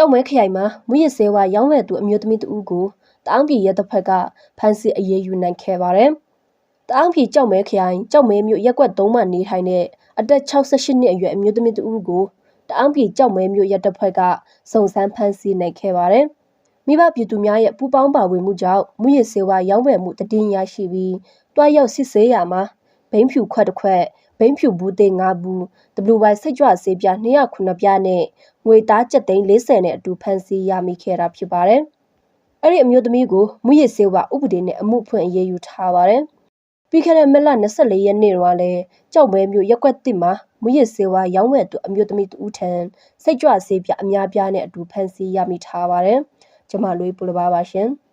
ကြောက်မဲခရိုင်မှာမူရစ်ဆေးဝါးရောင်းဝယ်သူအမျိုးသမီးတဦးကိုတအောင်းပြည်ရဲတပ်ဖွဲ့ကဖမ်းဆီးအရေးယူနိုင်ခဲ့ပါတယ်။တအောင်းပြည်ကြောက်မဲခရိုင်ကြောက်မဲမြို့ရက်ကွက်၃မှာနေထိုင်တဲ့အသက်68နှစ်အရွယ်အမျိုးသမီးတဦးကိုတအောင်းပြည်ကြောက်မဲမြို့ရဲတပ်ဖွဲ့ကစုံစမ်းဖမ်းဆီးနိုင်ခဲ့ပါတယ်။မိဘပြည်သူများရဲ့ပူးပေါင်းပါဝင်မှုကြောင့်မူရစ်ဆေးဝါးရောင်းဝယ်မှုတည်င်းရရှိပြီးတွားရောက်စစ်ဆေးရမှာ ဘိန်းဖြူခွက်တစ်ခွက်ဘိန်းဖြူဘူးသေး၅ဘူး WY စိတ်ကြွဆေးပြား209ပြားနဲ့ငွေသားကျပ်သိန်း40နဲ့အတူဖမ်းဆီးရမိခဲ့တာဖြစ်ပါတယ်။အဲ့ဒီအမျိုးသမီးကိုမူရစ်ဆေးဝါးဥပဒေနဲ့အမှုဖွင့်အရေးယူထားပါတယ်။ပြီးခဲ့တဲ့မက်လ24ရက်နေ့တုန်းကလည်းကြောက်မဲမျိုးရက်ွက်တစ်မှာမူရစ်ဆေးဝါးရောင်းဝယ်သူအမျိုးသမီးတူထံစိတ်ကြွဆေးပြားအများပြားနဲ့အတူဖမ်းဆီးရမိထားပါတယ်။ကျွန်မလွေးပူလပါပါရှင်။